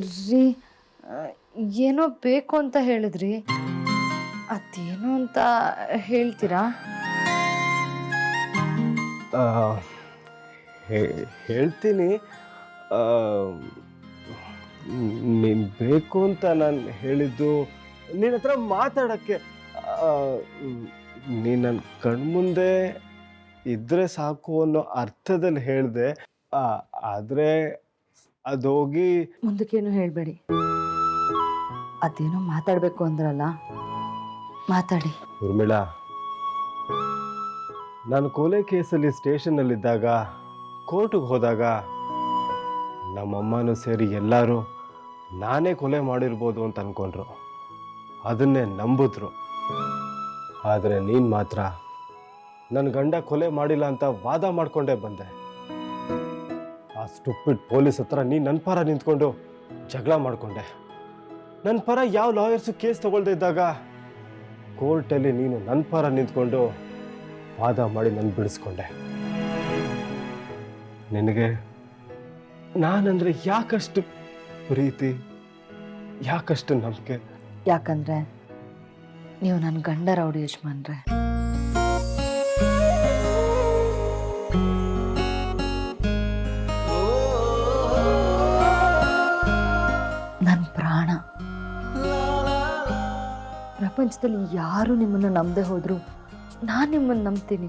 ರೀ ಏನೋ ಬೇಕು ಅಂತ ಹೇಳಿದ್ರಿ. ಅದೇನು ಅಂತ ಹೇಳ್ತೀರಾ? ಹೇ- ಹೇಳ್ತೀನಿ. ನೀನ್ ಬೇಕು ಅಂತ ನಾನು ಹೇಳಿದ್ದು ನಿನ್ನ ಹತ್ರ ಮಾತಾಡೋಕ್ಕೆ ನೀ ನನ್ನ ಕಣ್ಮುಂದೆ ಇದ್ರೆ ಸಾಕು ಅನ್ನೋ ಅರ್ಥದಲ್ಲಿ ಹೇಳಿದೆ. ಆದರೆ ಅದೋಗಿ ಮುಂದಕ್ಕೇನು ಹೇಳಬೇಡಿ. ಅದೇನೋ ಮಾತಾಡಬೇಕು ಅಂದ್ರಲ್ಲ ಮಾತಾಡಿ. ಉರ್ಮಿಳಾ ನಾನು ಕೊಲೆ ಕೇಸಲ್ಲಿ ಸ್ಟೇಷನ್ನಲ್ಲಿದ್ದಾಗ ಕೋರ್ಟಿಗೆ ಹೋದಾಗ ನಮ್ಮಮ್ಮನೂ ಸೇರಿ ಎಲ್ಲರೂ ನಾನೇ ಕೊಲೆ ಮಾಡಿರ್ಬೋದು ಅಂತ ಅಂದ್ಕೊಂಡ್ರು ಅದನ್ನೇ ನಂಬಿದ್ರು. ಆದರೆ ನೀನು ಮಾತ್ರ ನನ್ನ ಗಂಡ ಕೊಲೆ ಮಾಡಿಲ್ಲ ಅಂತ ವಾದ ಮಾಡಿಕೊಂಡೇ ಬಂದೆ. ಆ ಸ್ಟುಪಿಡ್ ಪೊಲೀಸ್ ಹತ್ರ ನೀನು ನನ್ನ ಪರ ನಿಂತ್ಕೊಂಡು ಜಗಳ ಮಾಡಿಕೊಂಡೆ. ನನ್ನ ಪರ ಯಾವ ಲಾಯರ್ಸು ಕೇಸ್ ತಗೊಳ್ದೇ ಇದ್ದಾಗ ಕೋರ್ಟಲ್ಲಿ ನೀನು ನನ್ನ ಪರ ನಿಂತ್ಕೊಂಡು ವಾದ ಮಾಡಿ ನನ್ನ ಬಿಡಿಸ್ಕೊಂಡೆ. ನಿನಗೆ ನಾನಂದ್ರೆ ಯಾಕಷ್ಟು ಪ್ರೀತಿ, ಯಾಕಷ್ಟು ನಂಬಿಕೆ? ಯಾಕಂದ್ರೆ ನೀವು ನನ್ನ ಗಂಡ ರೌಡಿ ಯಜಮಾನ್ರೆ. ಪ್ರಪಂಚದಲ್ಲಿ ಯಾರು ನಿಮ್ಮನ್ನು ನಂಬದೆ ಹೋದ್ರು, ನಾನು ನಿಮ್ಮನ್ನು ನಂಬ್ತೀನಿ.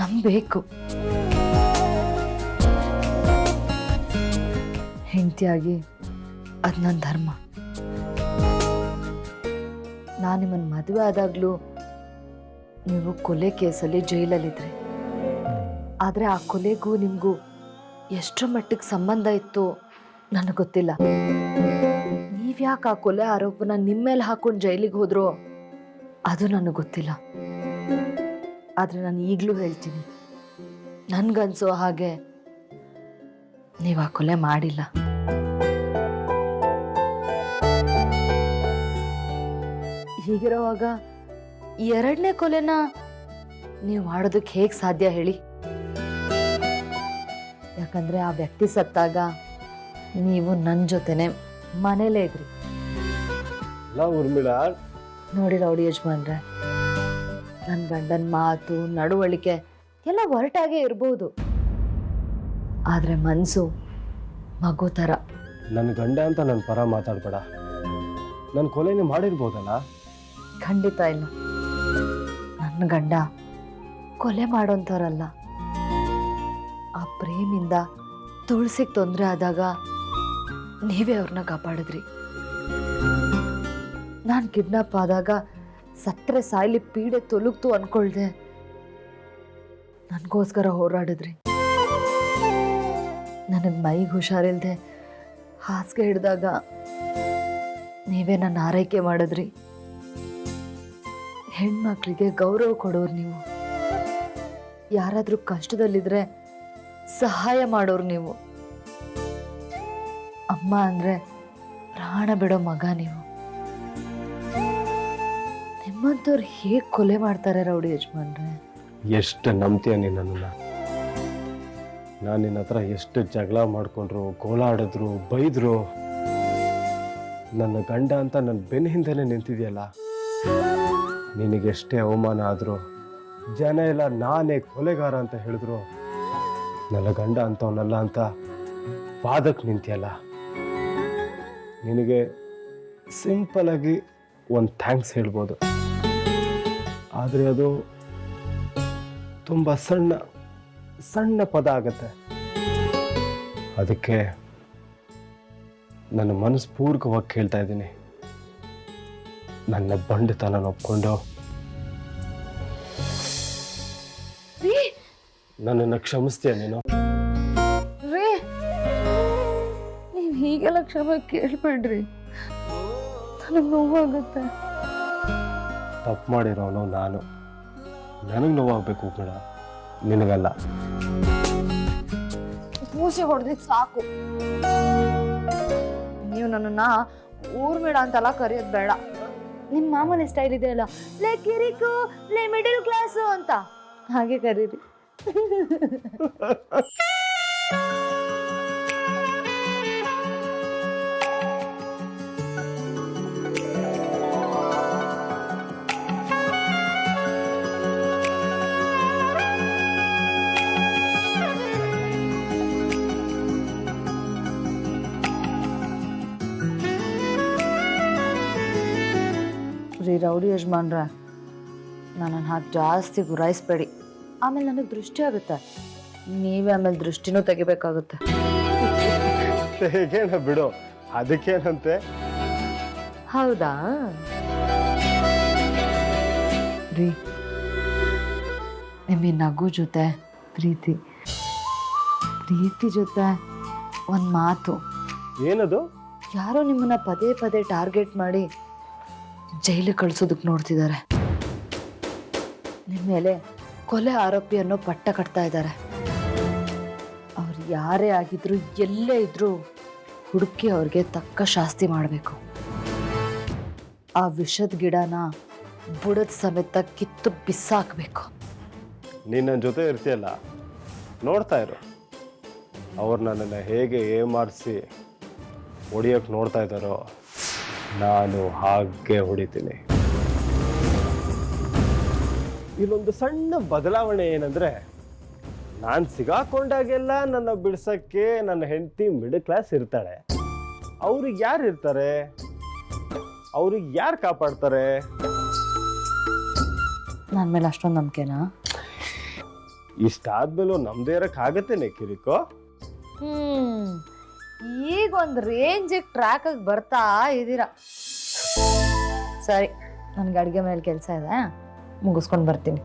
ನಂಬಬೇಕು. ಹೆಂಡತಿಯಾಗಿ ಅದು ನನ್ನ ಧರ್ಮ. ನಾನು ನಿಮ್ಮನ್ನು ಮದುವೆ ಆದಾಗಲೂ ನೀವು ಕೊಲೆ ಕೇಸಲ್ಲಿ ಜೈಲಲ್ಲಿದ್ರಿ. ಆದರೆ ಆ ಕೊಲೆಗೂ ನಿಮಗೂ ಎಷ್ಟರ ಮಟ್ಟಿಗೆ ಸಂಬಂಧ ಇತ್ತು ನನಗೆ ಗೊತ್ತಿಲ್ಲ. ನೀವ್ಯಾಕೆ ಆ ಕೊಲೆ ಆರೋಪನ ನಿಮ್ಮೇಲೆ ಹಾಕೊಂಡು ಜೈಲಿಗೆ ಹೋದ್ರು? ಅದು ನನಗೆ ಗೊತ್ತಿಲ್ಲ. ಆದರೆ ನಾನು ಈಗಲೂ ಹೇಳ್ತೀನಿ. ನನ್ಗನ್ಸೋ ಹಾಗೆ ನೀವು ಆ ಕೊಲೆ ಮಾಡಿಲ್ಲ. ಹೀಗಿರೋವಾಗ ಎರಡನೇ ಕೊಲೆನ ನೀವು ಮಾಡೋದಕ್ಕೆ ಹೇಗೆ ಸಾಧ್ಯ ಹೇಳಿ? ಯಾಕಂದ್ರೆ ಆ ವ್ಯಕ್ತಿ ಸತ್ತಾಗ ನೀವು ನನ್ನ ಜೊತೆನೆ ಮನೇಲೇ ಇದ್ರಿ. ಅಲ್ಲ ನೋಡಿ ರೌಡಿ ಯಜಮಾನ್ರೆ? ನನ್ನ ಗಂಡನ ಮಾತು ನಡವಳಿಕೆ ಎಲ್ಲ ಹೊರಟಾಗೆ ಇರ್ಬೋದು. ಆದರೆ ಮನಸ್ಸು ಮಗು ಥರ ನನ್ನ ಗಂಡ ಅಂತ ನನ್ನ ಪರ ಮಾತಾಡ್ಬೇಡ. ನನ್ನ ಕೊಲೆನೇ ಮಾಡಿರ್ಬೋದಲ್ಲ? ಖಂಡಿತ ಇಲ್ಲ. ನನ್ನ ಗಂಡ ಕೊಲೆ ಮಾಡೋಂಥವ್ರಲ್ಲ. ಆ ಪ್ರೇಮಿಂದ ತುಳಸಿಗೆ ತೊಂದರೆ ಆದಾಗ ನೀವೇ ಅವ್ರನ್ನ ಕಾಪಾಡಿದ್ರಿ. ನಾನು ಕಿಡ್ನಾಪ್ ಆದಾಗ ಸತ್ತರೆ ಸಾಯ್ಲಿ ಪೀಡೆ ತೊಲಗ್ತು ಅನ್ಕೊಳ್ದೆ. ನನಗೋಸ್ಕರ ಹೋರಾಡಿದ್ರಿ. ನನಗೆ ಮೈಗೆ ಹುಷಾರಿಲ್ಲದೆ ಹಾಸಿಗೆ ಹಿಡಿದಾಗ ನೀವೇ ನನ್ನ ಆರೈಕೆ ಮಾಡಿದ್ರಿ. ಹೆಣ್ಮಕ್ಳಿಗೆ ಗೌರವ ಕೊಡೋರು ನೀವು. ಯಾರಾದರೂ ಕಷ್ಟದಲ್ಲಿದ್ದರೆ ಸಹಾಯ ಮಾಡೋರು ನೀವು. ಅಮ್ಮ ಅಂದ್ರೆ ಪ್ರಾಣ ಬಿಡೋ ಮಗ ನೀವು. ನಿಮ್ಮಂಥವ್ರು ಹೇಗೆ ಕೊಲೆ ಮಾಡ್ತಾರೆ ರೌಡಿ ಯಜಮಾನ್ರೆ? ಎಷ್ಟು ನಂಬ್ತೀಯ ನೀನು ನನ್ನನ್ನು? ನಾನು ನಿನ್ನ ಹತ್ರ ಎಷ್ಟು ಜಗಳ ಮಾಡಿಕೊಂಡ್ರು, ಗೋಳಾಡಿದ್ರು, ಬೈದ್ರು. ನನ್ನ ಗಂಡ ಅಂತ ನನ್ನ ಬೆನ್ನ ಹಿಂದೆನೇ ನಿಂತಿದೆಯಲ್ಲ? ನಿನಗೆಷ್ಟೇ ಅವಮಾನ ಆದರೂ, ಜನ ಎಲ್ಲ ನಾನೇ ಕೊಲೆಗಾರ ಅಂತ ಹೇಳಿದ್ರು. ನನ್ನ ಗಂಡ ಅಂತವನಲ್ಲ ಅಂತ ವಾದಕ್ಕೆ ನಿಂತಿಯಲ್ಲ? ನಿನಗೆ ಸಿಂಪಲ್ ಆಗಿ ಒಂದು ಥ್ಯಾಂಕ್ಸ್ ಹೇಳ್ಬೋದು. ಆದರೆ ಅದು ತುಂಬ ಸಣ್ಣ ಸಣ್ಣ ಪದ ಆಗತ್ತೆ. ಅದಕ್ಕೆ ನನ್ನ ಮನಸ್ಪೂರ್ವಕವಾಗಿ ಕೇಳ್ತಾ ಇದ್ದೀನಿ. ನನ್ನ ಬಂಡತನ ಒಪ್ಕೊಂಡು. ನನ್ನನ್ನು ಕ್ಷಮಿಸ್ತೀಯ ನೀನು? ಹೀಗೆಲ್ಲ ಕ್ಷಮ ಕೇಳ್ಬೇಡ್ರಿ. ನನಗೆ ನೋವಾಗುತ್ತೆ. ತಪ್ಪು ಮಾಡಿರೋನು ನಾನು. ನನಗೆ ನೋವಾಗಬೇಕು ಬೇಡ. ನಿನಗಲ್ಲ. ಪೂಸಿ ಹೊಡೆದಿದ್ದು ಸಾಕು. ನೀವು ನನ್ನನ್ನ ಊರ್ಮೇಡ ಅಂತೆಲ್ಲ ಕರೆಯೋದು ಬೇಡ. ನಿಮ್ಮ ಮಾಮೂಲಿ ಸ್ಟೈಲ್ ಇದೆ ಅಲ್ಲ? ಲೇ ಕಿರಿಕು ಲೇ ಮಿಡಲ್ ಕ್ಲಾಸು ಅಂತ. ಹಾಗೆ ಕರೀರಿ. ರೌಡಿ ಯಜಮಾನ್ರ ನನ್ನನ್ನು ಹಾಕಿ ಜಾಸ್ತಿ ಗುರಾಯಿಸ್ಬೇಡಿ. ಆಮೇಲೆ ನನಗೆ ದೃಷ್ಟಿ ಆಗುತ್ತೆ. ನೀವೇ ಆಮೇಲೆ ದೃಷ್ಟಿನೂ ತೆಗಿಬೇಕಾಗುತ್ತೆ. ಹೇಗೇನ ಬಿಡು ಅದಕ್ಕೇನಂತೆ? ಹೌದಾ? ರೀ ನಿಮ್ಮ ನಗು ಜೊತೆ ಪ್ರೀತಿ ಪ್ರೀತಿ ಜೊತೆ ಒಂದು ಮಾತು. ಏನದು? ಯಾರೋ ನಿಮ್ಮನ್ನ ಪದೇ ಪದೇ ಟಾರ್ಗೆಟ್ ಮಾಡಿ ಜೈಲಿಗೆ ಕಳ್ಸೋದಕ್ಕೆ ನೋಡ್ತಿದ್ದಾರೆ ನಿಮ್ಮ ಮೇಲೆ ಕೊಲೆ ಆರೋಪಿ ಅನ್ನೋ ಪಟ್ಟ ಕಟ್ತಾ ಇದ್ದಾರೆ ಅವ್ರು ಯಾರೇ ಆಗಿದ್ರು, ಎಲ್ಲೇ ಇದ್ರೂ ಹುಡುಕಿ ಅವ್ರಿಗೆ ತಕ್ಕ ಶಾಸ್ತಿ ಮಾಡಬೇಕು. ಆ ವಿಷದ ಗಿಡನ ಬುಡದ ಸಮೇತ ಕಿತ್ತು ಬಿಸಾಕ್ಬೇಕು. ನಿನ್ನ ಜೊತೆ ಇರ್ತೀಯಲ್ಲ, ನೋಡ್ತಾ ಇರು. ಅವ್ರು ನನ್ನನ್ನು ಹೇಗೆ ಏಮಾರಿಸಿ ಹೊಡಿಯೋಕೆ ನೋಡ್ತಾ ಇದ್ದಾರೋ ನಾನು ಹಾಗೆ ಹೊಡಿತೀನಿ. ಇಲ್ಲೊಂದು ಸಣ್ಣ ಬದಲಾವಣೆ ಏನಂದ್ರೆ ನಾನು ಸಿಗಾಕೊಂಡಾಗೆಲ್ಲ ನನ್ನ ಬಿಡ್ಸಕ್ಕೆ ನನ್ನ ಹೆಂಡತಿ ಮಿಡಲ್ ಕ್ಲಾಸ್ ಇರ್ತಾಳೆ. ಅವ್ರಿಗೆ ಯಾರು ಇರ್ತಾರೆ? ಅವ್ರಿಗೆ ಯಾರು ಕಾಪಾಡ್ತಾರೆ? ನನ್ನ ಮೇಲೆ ಅಷ್ಟೊಂದು ನಂಬಿಕೆನಾ? ಇಷ್ಟಾದ್ಮೇಲೂ ನಮ್ದೇ ಇರಕ್ಕಾಗತ್ತೇನೆ ಕಿರಿಕೋ? ಹ್ಮ್. ಈಗ ಒಂದು ರೇಂಜಿಗೆ ಟ್ರ್ಯಾಕಾಗಿ ಬರ್ತಾ ಇದ್ದೀರಾ ಸರಿ, ನನಗೆ ಅಡುಗೆ ಮೇಲೆ ಕೆಲಸ ಇದೆ. ಮುಗಿಸ್ಕೊಂಡು ಬರ್ತೀನಿ.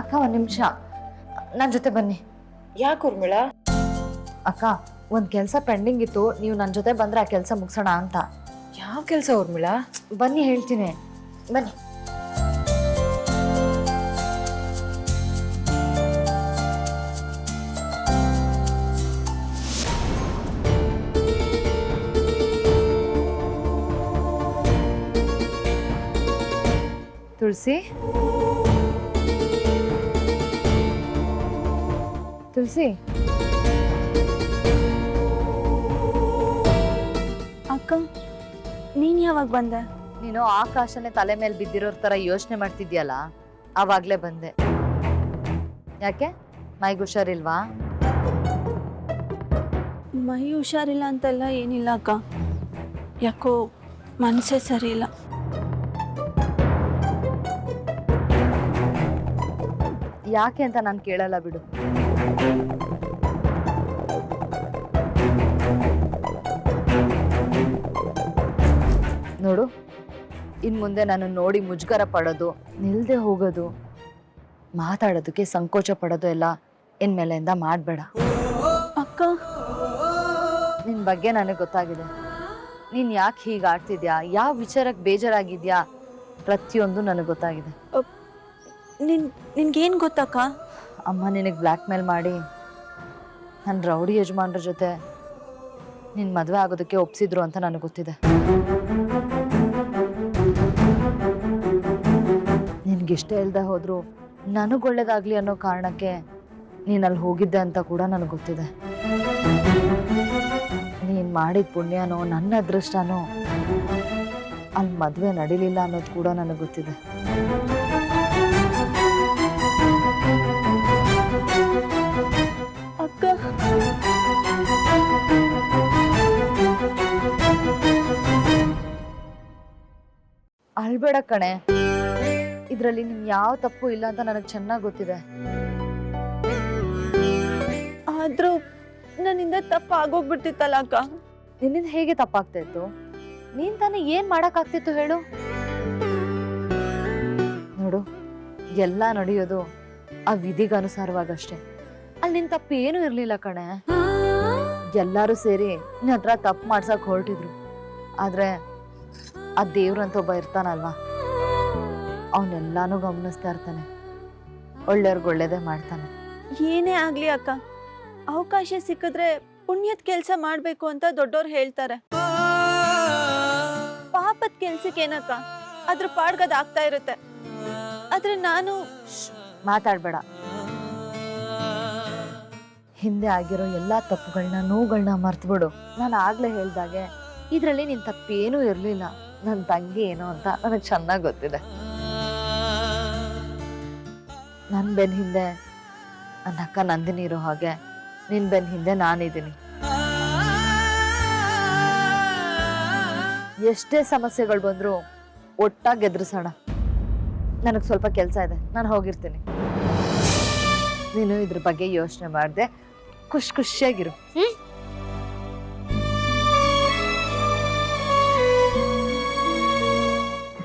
ಅಕ್ಕ, ಒಂದು ನಿಮಿಷ. ನನ್ನ ಜೊತೆ ಬನ್ನಿ. ಯಾಕೆ ಉರ್ಮಿಳ ಅಕ್ಕ ಒಂದು ಕೆಲಸ ಪೆಂಡಿಂಗ್ ಇತ್ತು. ನೀವು ನನ್ನ ಜೊತೆ ಬಂದ್ರೆ ಆ ಕೆಲಸ ಮುಗಿಸೋಣ ಅಂತ. ಯಾವ ಕೆಲಸ ಉರ್ಮಿಳ ಬನ್ನಿ ಹೇಳ್ತೀನಿ. ಬನ್ನಿ. ತುಳಸಿ? ತುಳಸಿ. ಅಕ್ಕ ನೀನ್ ಯಾವಾಗ ಬಂದೆ? ನೀನು ಆಕಾಶನೇ ತಲೆ ಮೇಲೆ ಬಿದ್ದಿರೋ ತರ ಯೋಚನೆ ಮಾಡ್ತಿದ್ಯಲ್ಲ ಅವಾಗ್ಲೇ ಬಂದೆ. ಯಾಕೆ? ಮೈಗೆ ಹುಷಾರಿಲ್ವಾ? ಮೈ ಹುಷಾರಿಲ್ಲ ಅಂತೆಲ್ಲ ಏನಿಲ್ಲ ಅಕ್ಕ. ಯಾಕೋ ಮನಸ್ಸೇ ಸರಿ ಇಲ್ಲ ಯಾಕೆ ಅಂತ ನಾನು ಕೇಳಲ್ಲ ಬಿಡು. ನೋಡು ಇನ್ ಮುಂದೆ ನಾನು ನೋಡಿ ಮುಜುಗರ ಪಡೋದು ನಿಲ್ದೆ ಹೋಗೋದು ಮಾತಾಡೋದಕ್ಕೆ ಸಂಕೋಚ ಪಡೋದು ಎಲ್ಲ ಇನ್ಮೇಲೆಯಿಂದ ಮಾಡಬೇಡ. ಅಕ್ಕ. ನಿನ್ ಬಗ್ಗೆ ನನಗೆ ಗೊತ್ತಾಗಿದೆ. ನೀನ್ ಯಾಕೆ ಹೀಗೆ ಆಡ್ತಿದ್ಯಾ? ಯಾವ ವಿಚಾರಕ್ಕೆ ಬೇಜಾರಾಗಿದ್ಯಾ? ಪ್ರತಿಯೊಂದು ನನಗೆ ಗೊತ್ತಾಗಿದೆ. ನಿನ್ ನಿನ್ಗೇನು ಗೊತ್ತಕ್ಕ? ಅಮ್ಮ ನಿನಗೆ ಬ್ಲ್ಯಾಕ್ ಮೇಲ್ ಮಾಡಿ ನನ್ನ ರೌಡಿ ಯಜಮಾನ್ರ ಜೊತೆ ನಿನ್ನ ಮದುವೆ ಆಗೋದಕ್ಕೆ ಒಪ್ಸಿದ್ರು ಅಂತ ನನಗೆ ಗೊತ್ತಿದೆ. ನಿನ್ಗಿಷ್ಟ ಇಲ್ದೆ ಹೋದ್ರು ನನಗೆ ಒಳ್ಳೇದಾಗಲಿ ಅನ್ನೋ ಕಾರಣಕ್ಕೆ ನೀನು ಅಲ್ಲಿ ಹೋಗಿದ್ದೆ ಅಂತ ಕೂಡ ನನಗೆ ಗೊತ್ತಿದೆ. ನೀನು ಮಾಡಿದ ಪುಣ್ಯನೋ, ನನ್ನ ಅದೃಷ್ಟನೋ, ಅಲ್ಲಿ ಮದುವೆ ನಡೀಲಿಲ್ಲ ಅನ್ನೋದು ಕೂಡ ನನಗೆ ಗೊತ್ತಿದೆ. ಅಳ್ಬೇಡ ಕಣೆ. ಇದರಲ್ಲಿ ನಿಮ್ ಯಾವ ತಪ್ಪು ಇಲ್ಲ ಅಂತ ನನಗೆ ಚೆನ್ನಾಗಿ ಗೊತ್ತಿದೆ. ಆದ್ರೂ ನನ್ನಿಂದ ತಪ್ಪ ಆಗೋಗ್ಬಿಡ್ತಿತ್ತಲ್ಲ ಅಕ್ಕ? ನಿನ್ನಿಂದ ಹೇಗೆ ತಪ್ಪಾಗ್ತಾ ಇತ್ತು? ನೀನ್ ತಾನೇ ಏನ್ ಮಾಡಕ್ಕಾಗ್ತಿತ್ತು ಹೇಳು? ನೋಡು ಎಲ್ಲ ನಡೆಯೋದು ಆ ವಿಧಿಗನುಸಾರವಾಗಷ್ಟೇ. ಅಲ್ಲಿ ನಿನ್ ತಪ್ಪು ಏನೂ ಇರ್ಲಿಲ್ಲ ಕಣೆ. ಎಲ್ಲಾರು ಸೇರಿ ನಿನ್ನ ಹತ್ರ ತಪ್ಪು ಮಾಡ್ಸಕ್ ಹೊರಟಿದ್ರು. ಆದ್ರೆ ಆ ದೇವ್ರಂತ ಒಬ್ಬ ಇರ್ತಾನಲ್ವಾ? ಅವನ್ನೆಲ್ಲಾನು ಗಮನಿಸ್ತಾ ಇರ್ತಾನೆ. ಒಳ್ಳೆಯವ್ರಿಗೆ ಒಳ್ಳೇದೇ ಮಾಡ್ತಾನೆ. ಏನೇ ಆಗ್ಲಿ ಅಕ್ಕ ಅವಕಾಶ ಸಿಕ್ಕಿದ್ರೆ ಪುಣ್ಯದ ಕೆಲಸ ಮಾಡ್ಬೇಕು ಅಂತ ದೊಡ್ಡವ್ರು ಹೇಳ್ತಾರೆ. ಪಾಪದ ಕೆಲ್ಸಕ್ಕೆ ಏನಕ್ಕ ಅದ್ರ ಪಾಡ್ಗದ್ ಆಗ್ತಾ ಇರುತ್ತೆ. ಆದ್ರೆ ನಾನು ಮಾತಾಡ್ಬೇಡ. ಹಿಂದೆ ಆಗಿರೋ ಎಲ್ಲಾ ತಪ್ಪುಗಳನ್ನ ನೋವುಗಳನ್ನ ಮರ್ತ್ಬಿಡು. ನಾನು ಆಗ್ಲೇ ಹೇಳ್ದಾಗೆ ಇದರಲ್ಲಿ ನಿನ್ ತಪ್ಪೇನೂ ಇರಲಿಲ್ಲ. ನನ್ನ ತಂಗಿ ಏನು ಅಂತ ನನಗೆ ಚೆನ್ನಾಗಿ ಗೊತ್ತಿದೆ. ನನ್ನ ಬೆನ್ನ ಹಿಂದೆ ನನ್ನ ಅಕ್ಕ ನಂದಿನಿ ಇರೋ ಹಾಗೆ ನಿನ್ನ ಬೆನ್ನ ಹಿಂದೆ ನಾನಿದ್ದೀನಿ. ಎಷ್ಟೇ ಸಮಸ್ಯೆಗಳು ಬಂದರೂ ಒಟ್ಟಾಗಿ ಎದುರಿಸೋಣ. ನನಗೆ ಸ್ವಲ್ಪ ಕೆಲಸ ಇದೆ, ನಾನು ಹೋಗಿರ್ತೀನಿ. ನೀನು ಇದ್ರ ಬಗ್ಗೆ ಯೋಚನೆ ಮಾಡಿದೆ, ಖುಷಿ ಖುಷಿಯಾಗಿರು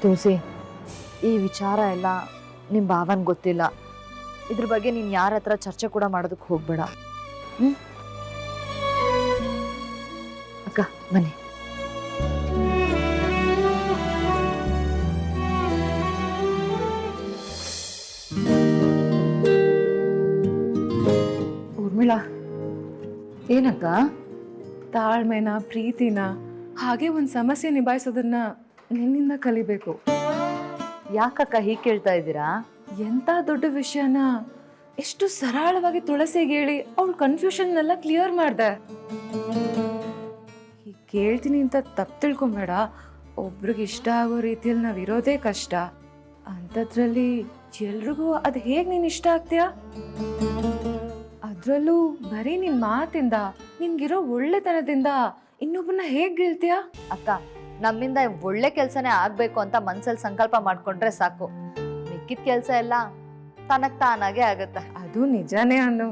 ತುಳಸಿ, ಈ ವಿಚಾರ ಎಲ್ಲ ನಿಮ್ಮ ಭಾವನ ಗೊತ್ತಿಲ್ಲ. ಇದ್ರ ಬಗ್ಗೆ ನೀನು ಯಾರ ಹತ್ರ ಚರ್ಚೆ ಕೂಡ ಮಾಡೋದಕ್ಕೆ ಹೋಗ್ಬೇಡ. ಅಕ್ಕ, ಬನ್ನಿ. ಊರ್ಮಿಳಾ? ಏನಕ್ಕ? ತಾಳ್ಮೆನ, ಪ್ರೀತಿನ, ಹಾಗೆ ಒಂದು ಸಮಸ್ಯೆ ನಿಭಾಯಿಸೋದನ್ನ ನಿನ್ನಿಂದ ಕಲಿಬೇಕು. ಯಾಕಕ್ಕ ಹೀಗೆ ಕೇಳ್ತಾ ಇದ್ದೀರಾ? ಎಂಥ ದೊಡ್ಡ ವಿಷಯನ? ಎಷ್ಟು ಸರಳವಾಗಿ ತುಳಸಿಗೆ ಹೇಳಿ ಅವಳ ಕನ್ಫ್ಯೂಷನ್ನೆಲ್ಲ ಕ್ಲಿಯರ್ ಮಾಡ್ದೆ. ಹೀಗೆ ಕೇಳ್ತೀನಿ ಅಂತ ತಪ್ಪು ತಿಳ್ಕೊಬೇಡ. ಒಬ್ರಿಗೆ ಇಷ್ಟ ಆಗೋ ರೀತಿಯಲ್ಲಿ ನಾವು ಇರೋದೇ ಕಷ್ಟ. ಅಂಥದ್ರಲ್ಲಿ ಎಲ್ರಿಗೂ ಅದು ಹೇಗೆ ನೀನು ಇಷ್ಟ ಆಗ್ತೀಯಾ? ಅದರಲ್ಲೂ ಬರೀ ನಿನ್ನ ಮಾತಿಂದ ನಿನ್ಗಿರೋ ಒಳ್ಳೆತನದಿಂದ ಇನ್ನೊಬ್ಬನ ಹೇಗೆ ಗೆಲ್ತೀಯಾ? ಅಕ್ಕ ನಮ್ಮಿಂದ ಒಳ್ಳೆ ಕೆಲಸನೇ ಆಗಬೇಕು ಅಂತ ಮನ್ಸಲ್ಲಿ ಸಂಕಲ್ಪ ಮಾಡ್ಕೊಂಡ್ರೆ ಸಾಕು. ಮಿಕ್ಕಿದ ಕೆಲಸ ಎಲ್ಲ ತನಗ್ ತಾನಾಗೆ ಆಗುತ್ತೆ. ಅದು ನಿಜಾನೇ ಅನ್ನು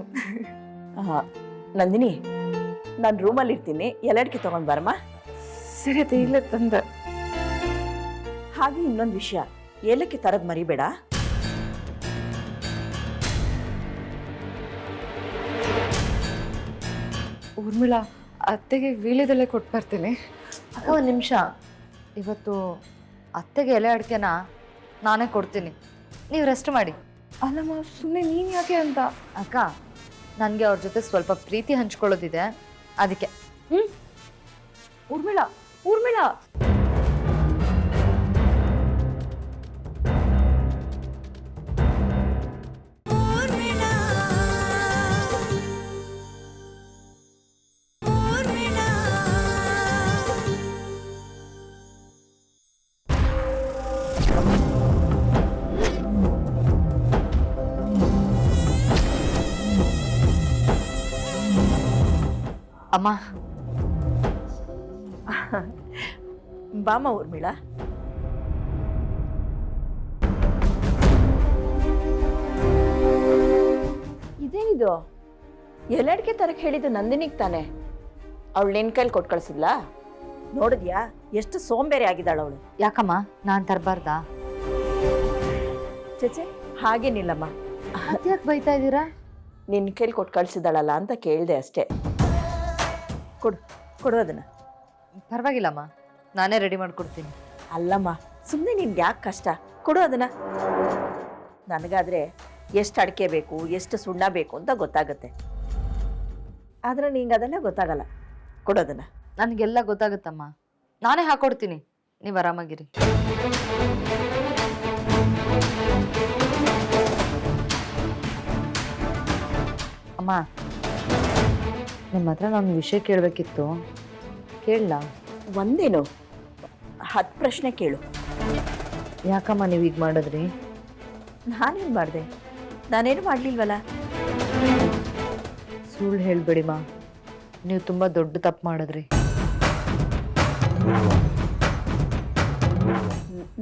ನಂದಿನಿ ನಾನು ರೂಮಲ್ಲಿ ಇರ್ತೀನಿ. ಎಲ್ಲಡಿಕೆ ತಗೊಂಡ್ ಬರಮ್ಮ ಸರಿ ಇಲ್ಲ ತಂದ. ತಂದೆ ಹಾಗೆ ಇನ್ನೊಂದು ವಿಷಯ. ಏಲಕ್ಕಿ ತರದ್ ಮರಿಬೇಡ. ಊರ್ಮಿಳಾ ಅತ್ತೆಗೆ ವೀಳ್ಯದಲ್ಲೇ ಕೊಟ್ಟು ಬರ್ತೀನಿ. ಅಕ್ಕ ಒಂದು ನಿಮಿಷ. ಇವತ್ತು ಅತ್ತೆಗೆ ಎಲೆ ಅಡಿಕೆನ ನಾನೇ ಕೊಡ್ತೀನಿ. ನೀವು ರೆಸ್ಟ್ ಮಾಡಿ. ಅಲ್ಲಮ್ಮ ಸುಮ್ಮನೆ ನೀನು ಯಾಕೆ ಅಂತ? ಅಕ್ಕ ನನಗೆ ಅವ್ರ ಜೊತೆ ಸ್ವಲ್ಪ ಪ್ರೀತಿ ಹಂಚ್ಕೊಳ್ಳೋದಿದೆ. ಅದಕ್ಕೆ. ಹ್ಞೂ ಊರ್ಮಿಳ ಊರ್ಮಿಳಾ. ಅಮ್ಮ ಬಾಮ ಊರ್ಮಿಳ ಇದೇನಿದು? ಎಲ್ಲಡಿಕೆ ತರಕ್ ಹೇಳಿದ್ದು ನಂದಿನಿಗೆ ತಾನೆ. ಅವಳು ನಿನ್ ಕೈಲಿ ಕೊಟ್ಟು ಕಳ್ಸಿದ್ಲಾ? ನೋಡಿದ್ಯಾ? ಎಷ್ಟು ಸೋಂಬೇರಿ ಆಗಿದ್ದಾಳು ಅವಳು. ಯಾಕಮ್ಮ? ನಾನು ತರಬಾರ್ದಾ? ಚೇಚೆ ಹಾಗೇನಿಲ್ಲಮ್ಮ. ಯಾಕೆ ಬೈತಾ ಇದ್ದೀರಾ? ನಿನ್ನ ಕೈಲಿ ಕೊಟ್ಟು ಕಳ್ಸಿದ್ದಾಳಲ್ಲ ಅಂತ ಕೇಳಿದೆ ಅಷ್ಟೇ. ಕೊಡು ಕೊಡು ಅದನ್ನ. ಪರವಾಗಿಲ್ಲಮ್ಮ ನಾನೇ ರೆಡಿ ಮಾಡ್ಕೊಡ್ತೀನಿ. ಅಲ್ಲಮ್ಮ ಸುಮ್ಮನೆ ನಿನ್ಗೆ ಯಾಕೆ ಕಷ್ಟ? ಕೊಡು ಅದನ್ನ. ನನಗಾದ್ರೆ ಎಷ್ಟು ಅಡಿಕೆ ಬೇಕು ಎಷ್ಟು ಸುಣ್ಣ ಬೇಕು ಅಂತ ಗೊತ್ತಾಗುತ್ತೆ. ಆದರೆ ನಿಂಗೆ ಅದೆಲ್ಲ ಗೊತ್ತಾಗಲ್ಲ. ಕೊಡೋದನ್ನು ನನಗೆಲ್ಲ ಗೊತ್ತಾಗುತ್ತಮ್ಮ. ನಾನೇ ಹಾಕೊಡ್ತೀನಿ. ನೀವು ಆರಾಮಾಗಿರಿ. ಅಮ್ಮ. ನಿಮ್ಮ ಹತ್ರ ನಾನು ವಿಷಯ ಕೇಳಬೇಕಿತ್ತು. ಕೇಳಲ್ಲ ಒಂದೇನು? ಹತ್ತು ಪ್ರಶ್ನೆ ಕೇಳು. ಯಾಕಮ್ಮ ನೀವು ಈಗ ಮಾಡಿದ್ರಿ? ನಾನೇನು ಮಾಡಿದೆ. ನಾನೇನು ಮಾಡಲಿಲ್ವಲ್ಲ? ಸುಳ್ಳು ಹೇಳಬೇಡಿಮ್ಮ. ನೀವು ತುಂಬ ದೊಡ್ಡ ತಪ್ಪು ಮಾಡಿದ್ರಿ.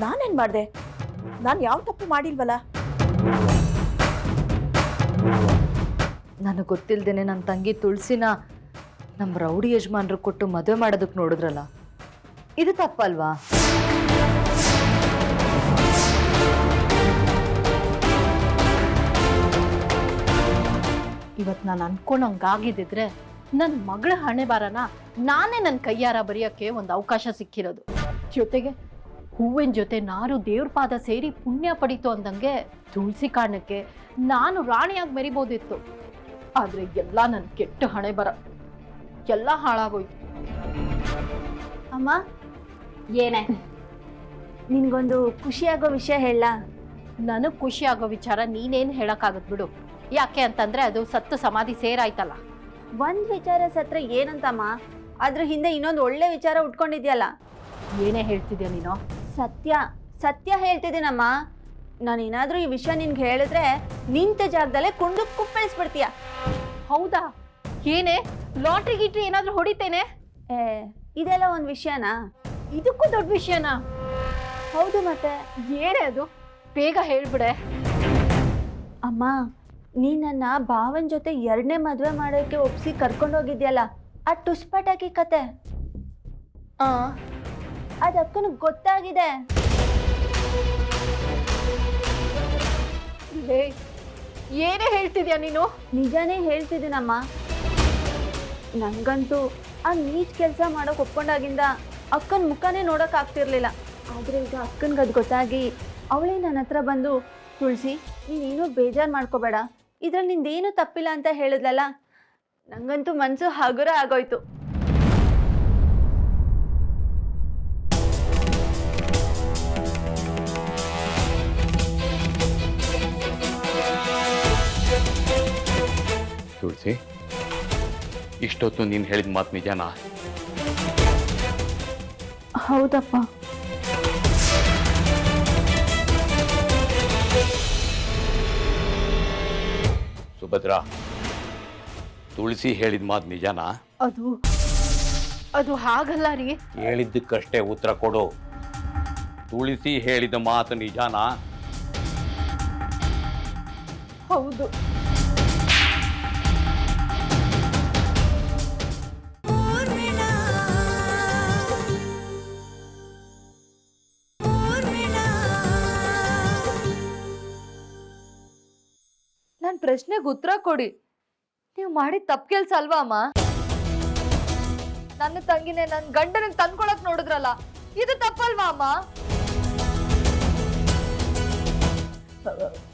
ನಾನೇನು ಮಾಡಿದೆ? ನಾನು ಯಾವ ತಪ್ಪು ಮಾಡಿಲ್ವಲ್ಲ? ನನಗೆ ಗೊತ್ತಿಲ್ಲದೇನೆ ನನ್ನ ತಂಗಿ ತುಳಸಿನ ನಮ್ಮ ರೌಡಿ ಯಜಮಾನ್ರು ಕೊಟ್ಟು ಮದುವೆ ಮಾಡೋದಕ್ಕೆ ನೋಡಿದ್ರಲ್ಲ, ಇದು ತಪ್ಪಲ್ವಾ? ಇವತ್ತು ನಾನು ಅನ್ಕೊಂಡಂಗಾಗಿದ್ದಿದ್ರೆ ನನ್ನ ಮಗಳ ಹಣೆ ಬಾರನ ನಾನೇ ನನ್ನ ಕೈಯಾರ ಬರೆಯೋಕ್ಕೆ ಒಂದು ಅವಕಾಶ ಸಿಕ್ಕಿರೋದು. ಜೊತೆಗೆ ಹೂವಿನ ಜೊತೆ ನಾರು ದೇವ್ರ ಪಾದ ಸೇರಿ ಪುಣ್ಯ ಪಡೀತು ಅಂದಂಗೆ ತುಳಸಿ ಕಾರಣಕ್ಕೆ ನಾನು ರಾಣಿಯಾಗಿ ಮೆರಿಬೋದಿತ್ತು. ಆದರೆ ಎಲ್ಲ ನನ್ನ ಕೆಟ್ಟ ಹಣೆ ಬರ. ಎಲ್ಲ ಹಾಳಾಗೋಯ್ತು. ಅಮ್ಮ ಏನೇ? ನಿನ್ಗೊಂದು ಖುಷಿಯಾಗೋ ವಿಷಯ ಹೇಳ. ನನಗೆ ಖುಷಿ ಆಗೋ ವಿಚಾರ ನೀನೇನು ಹೇಳಕ್ಕಾಗತ್ ಬಿಡು. ಯಾಕೆ ಅಂತಂದ್ರೆ ಅದು ಸತ್ತು ಸಮಾಧಿ ಸೇರಾಯ್ತಲ್ಲ. ಒಂದ್ ವಿಚಾರ ಸತ್ರ ಏನಂತಮ್ಮ? ಅದ್ರ ಹಿಂದೆ ಇನ್ನೊಂದು ಒಳ್ಳೆ ವಿಚಾರ ಉಟ್ಕೊಂಡಿದ್ಯಲ್ಲ. ಏನೇ ಹೇಳ್ತಿದ್ಯಾ ನೀನು? ಸತ್ಯ ಸತ್ಯ ಹೇಳ್ತಿದ್ದೀನಮ್ಮ. ನಾನು ಏನಾದರೂ ಈ ವಿಷಯ ನಿನ್ಗೆ ಹೇಳಿದ್ರೆ ನಿಂತ ಜಾಗದಲ್ಲೇ ಕುಂಡು ಕುಪ್ಪಳಿಸ್ಬಿಡ್ತೀಯ. ಹೌದಾ? ಏನೇ? ಲಾಟ್ರಿ ಗಿಟ್ರಿ ಏನಾದರೂ ಹೊಡಿತೇನೆ? ಏ ಇದೆಲ್ಲ ಒಂದು ವಿಷಯನಾ? ಇದಕ್ಕೂ ದೊಡ್ಡ ವಿಷಯನಾ? ಹೌದು ಮತ್ತೆ. ಏನೇ ಅದು? ಬೇಗ ಹೇಳ್ಬಿಡೆ. ಅಮ್ಮ ನೀ ನನ್ನ ಭಾವನ ಜೊತೆ ಎರಡನೇ ಮದುವೆ ಮಾಡೋಕ್ಕೆ ಒಪ್ಸಿ ಕರ್ಕೊಂಡೋಗಿದ್ಯಲ್ಲ ಆ ಟುಸ್ಪಟಾಕಿ ಕತೆ? ಆ. ಗೊತ್ತಾಗಿದೆ. ಹೇಳ್ತಿದ್ಯಾ ನೀನು? ನಿಜಾನೇ ಹೇಳ್ತಿದ್ದೀನಮ್ಮ. ನಂಗಂತೂ ಆ ನೀಚ್ ಕೆಲಸ ಮಾಡೋಕೆ ಒಪ್ಕೊಂಡಾಗಿಂದ ಅಕ್ಕನ ಮುಖನೇ ನೋಡೋಕೆ ಆಗ್ತಿರ್ಲಿಲ್ಲ. ಆದರೆ ಈಗ ಅಕ್ಕನಿಗೆ ಅದು ಗೊತ್ತಾಗಿ ಅವಳೇ ನನ್ನ ಹತ್ರ ಬಂದು, ತುಳಸಿ, ನೀನೇನು ಬೇಜಾರು ಮಾಡ್ಕೋಬೇಡ. ಇದ್ರಲ್ಲಿ ನಿಂದೇನು ತಪ್ಪಿಲ್ಲ ಅಂತ ಹೇಳಿದ್ಲಲ್ಲ? ನಂಗಂತೂ ಮನಸ್ಸು ಹಗುರ ಆಗೋಯ್ತು. ತುಳಸಿ ಇಷ್ಟೊತ್ತು ನೀನು ಹೇಳಿದ ಮಾತು ನಿಜಾನಾ? ಹೌದಪ್ಪ. ಸುಭದ್ರಾ ತುಳಸಿ ಹೇಳಿದ ಮಾತು ನಿಜಾನಾ? ಅದು ಅದು ಹಾಗಲ್ಲ ರೀ. ಹೇಳಿದ್ದಕ್ಕಷ್ಟೇ ಉತ್ತರ ಕೊಡು. ತುಳಸಿ ಹೇಳಿದ ಮಾತು ನಿಜಾನಾ? ಹೌದು. ನನ್ನ ಪ್ರಶ್ನೆಗೆ ಉತ್ತರ ಕೊಡಿ. ನೀವು ಮಾಡಿದ ತಪ್ಪು ಕೆಲ್ಸ ಅಲ್ವಾ ಅಮ್ಮ? ನನ್ನ ತಂಗಿನೇ ನನ್ನ ಗಂಡನಿಗೆ ತಂದ್ಕೊಳಕ್ ನೋಡಿದ್ರಲ್ಲ ಇದು ತಪ್ಪಲ್ವಾ ಅಮ್ಮ?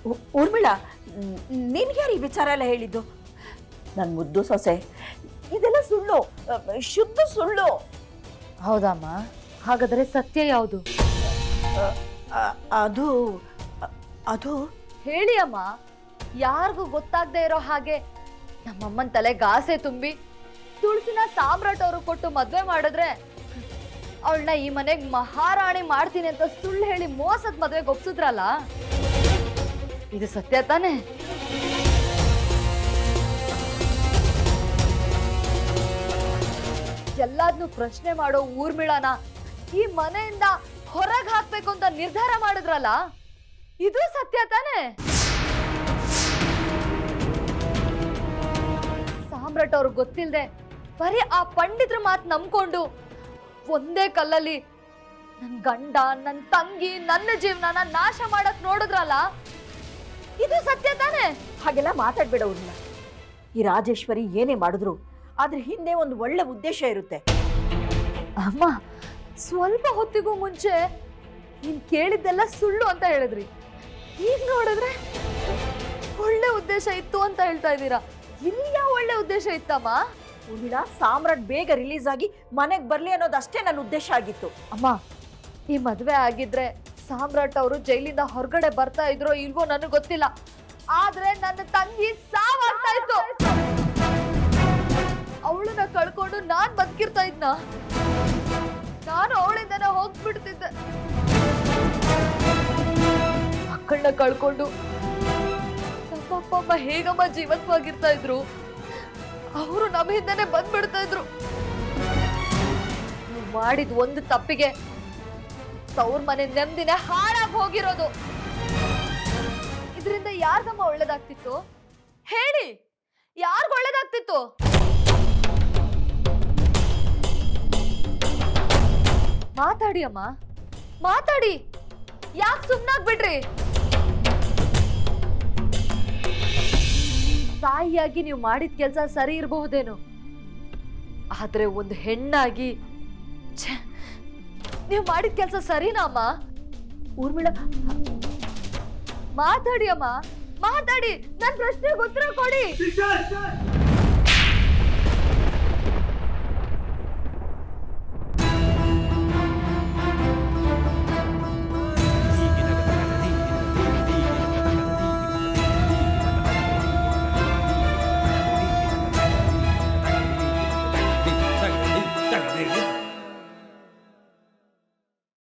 ಊರ್ಮಿಳ ಊರ್ಮಿಳಾ ನಿನ್ಗೆ ಯಾರು ಈ ವಿಚಾರ ಎಲ್ಲ ಹೇಳಿದ್ದು? ನನ್ನ ಮುದ್ದು ಸೊಸೆ ಇದೆಲ್ಲ ಸುಳ್ಳು ಶುದ್ಧ ಸುಳ್ಳು. ಹೌದಮ್ಮ ಹಾಗಾದ್ರೆ ಸತ್ಯ ಯಾವುದು? ಅದು ಅದು ಹೇಳಿ ಅಮ್ಮ. ಯಾರಿಗೂ ಗೊತ್ತಾಗದೆ ಇರೋ ಹಾಗೆ ನಮ್ಮಮ್ಮನ ತಲೆ ಗಾಸೆ ತುಂಬಿ ತುಳಸಿನ ಸಾಮ್ರಾಟ್ ಅವರು ಕೊಟ್ಟು ಮದ್ವೆ ಮಾಡಿದ್ರೆ ಅವಳನ್ನ ಈ ಮನೆಗೆ ಮಹಾರಾಣಿ ಮಾಡ್ತೀನಿ ಅಂತ ಸುಳ್ಳು ಹೇಳಿ ಮೋಸದ ಮದ್ವೆಗೆ ಒಪ್ಸಿದ್ರಲ್ಲ? ಇದು ಸತ್ಯ ತಾನೇ? ಎಲ್ಲಾದ್ನೂ ಪ್ರಶ್ನೆ ಮಾಡೋ ಊರ್ಮಿಳನ ಈ ಮನೆಯಿಂದ ಹೊರಗೆ ಹಾಕ್ಬೇಕು ಅಂತ ನಿರ್ಧಾರ ಮಾಡಿದ್ರಲ್ಲ? ಇದು ಸತ್ಯ ತಾನೇ? ಸಾಮ್ರಾಟ್ ಅವ್ರಿಗೆ ಗೊತ್ತಿಲ್ಲದೆ ಬರೀ ಆ ಪಂಡಿತರ ಮಾತು ನಂಬ್ಕೊಂಡು ಒಂದೇ ಕಲ್ಲಲ್ಲಿ ನನ್ನ ಗಂಡ ನನ್ನ ತಂಗಿ ನನ್ನ ಜೀವನನ ನಾಶ ಮಾಡಕ್ ನೋಡಿದ್ರಲ್ಲ? ಇದು ಸತ್ಯ ತಾನೇ? ಹಾಗೆಲ್ಲ ಮಾತಾಡ್ಬೇಡ ಊರ್ಮಿಳ ಈ ರಾಜೇಶ್ವರಿ ಏನೇ ಮಾಡಿದ್ರು ಅದ್ರ ಹಿಂದೆ ಒಂದು ಒಳ್ಳೆ ಉದ್ದೇಶ ಇರುತ್ತೆ. ಅಮ್ಮ ಸ್ವಲ್ಪ ಹೊತ್ತಿಗೂ ಮುಂಚೆ ನೀನ್ ಕೇಳಿದ್ದೆಲ್ಲ ಸುಳ್ಳು ಅಂತ ಹೇಳಿದ್ರಿ. ಈಗ ನೋಡಿದ್ರೆ ಒಳ್ಳೆ ಉದ್ದೇಶ ಇತ್ತು ಅಂತ ಹೇಳ್ತಾ ಇದ್ದೀರಾ? ಇಲ್ಲಿ ಯಾವ ಒಳ್ಳೆ ಉದ್ದೇಶ ಇತ್ತಮ್ಮ? ಊರ್ಮಿಳ ಸಾಮ್ರಾಟ್ ಬೇಗ ರಿಲೀಸ್ ಆಗಿ ಮನೆಗೆ ಬರಲಿ ಅನ್ನೋದಷ್ಟೇ ನನ್ನ ಉದ್ದೇಶ ಆಗಿತ್ತು. ಅಮ್ಮ ಈ ಮದುವೆ ಆಗಿದ್ರೆ ಸಾಮ್ರಾಟ್ ಅವರು ಜೈಲಿಂದ ಹೊರಗಡೆ ಬರ್ತಾ ಇದ್ರೋ ಇಲ್ವೋ ನನಗೆ ಗೊತ್ತಿಲ್ಲ. ಆದ್ರೆ ನನ್ನ ತಂಗಿ ಸಾವಾಗ್ತಾ ಇತ್ತು. ಅವಳನ್ನ ಕಳ್ಕೊಂಡು ನಾನ್ ಬದುಕಿರ್ತಾ ಇದ್ನ. ನಾನು ಅವಳಿಂದನೇ ಹೋಗ್ಬಿಡ್ತಿದ್ದೆ. ಮಕ್ಕಳನ್ನ ಕಳ್ಕೊಂಡು ಅಮ್ಮ ಹೇಗಮ್ಮ ಜೀವಂತವಾಗಿರ್ತಾ ಇದ್ರು. ಅವರು ನಮ್ಮ ಹಿಂದೆನೆ ಬಂದ್ಬಿಡ್ತಾ ಇದ್ರು. ಮಾಡಿದ ಒಂದು ತಪ್ಪಿಗೆ ತವ್ರ ಮನೆ ನೆಮ್ಮದಿನ ಹಾಳಾಗಿ ಹೋಗಿರೋದು. ಇದರಿಂದ ಯಾರ್ಗಮ್ಮ ಒಳ್ಳೇದಾಗ್ತಿತ್ತು? ಹೇಳಿ, ಯಾರ್ಗ ಒಳ್ಳೇದಾಗ್ತಿತ್ತು? ಮಾತಾಡಿ ಅಮ್ಮ, ಮಾತಾಡಿ. ಯಾಕೆ ಸುಮ್ನಾಗ್ಬಿಡ್ರಿ ತಾಯಿಯಾಗಿ ನೀವು ಮಾಡಿದ ಕೆಲಸ ಸರಿ ಇರಬಹುದೇನೋ? ಆದ್ರೆ ಒಂದು ಹೆಣ್ಣಾಗಿ ನೀವು ಮಾಡಿದ ಕೆಲಸ ಸರಿನಾ ಅಮ್ಮ? ಊರ್ಮಿಳ, ಮಾತಾಡಿ ಅಮ್ಮ, ಮಾತಾಡಿ ನನ್ನ ಪ್ರಶ್ನೆಗೆ ಉತ್ತರ ಕೊಡಿ.